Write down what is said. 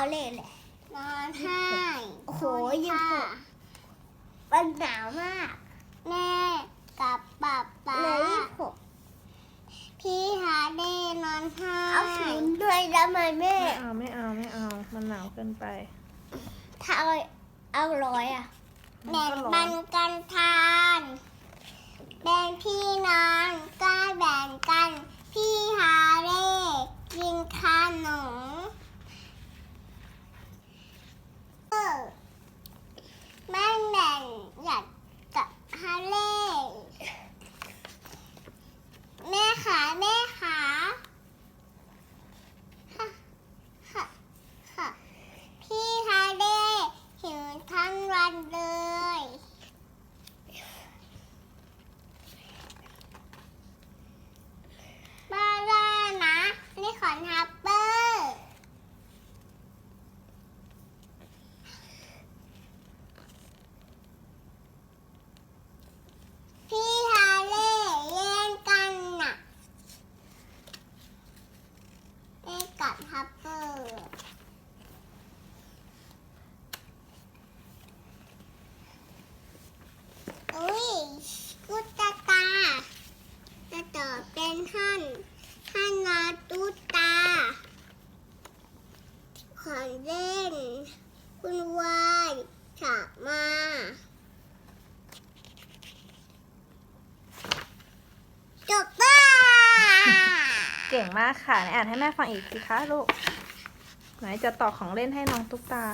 าเลยแหละ นอนให้โอ้โหยืนค่มันหนาวมาก แม่กับป๊าป๊าเลยหกพี่หาเด้นอนห้าเอาถุงด้วยได้ไหมแม่ไม่เอาไม่เอาไม่เอา มันหนาวเกินไป ถ้าเอาเอาร้อยอะแบ่งปันกันทาน แบ่งพี่นอน ทั้งวันเลย บ้าล่านะนี่ขอนฮับเปอร์พี่ฮาเล่เล่นกันน่ะเล่นกับฮับเปอร์อุ้ยกุตตาตา จะต่อเป็นท่านท่านนาตุตา ของเล่น คุณวายถามาจบป้าเก่งมากค่ะไหนอ่านให้แม่ฟังอีกสิคะลูก ไหนจะต่อของเล่นให้น้องตุ๊กตา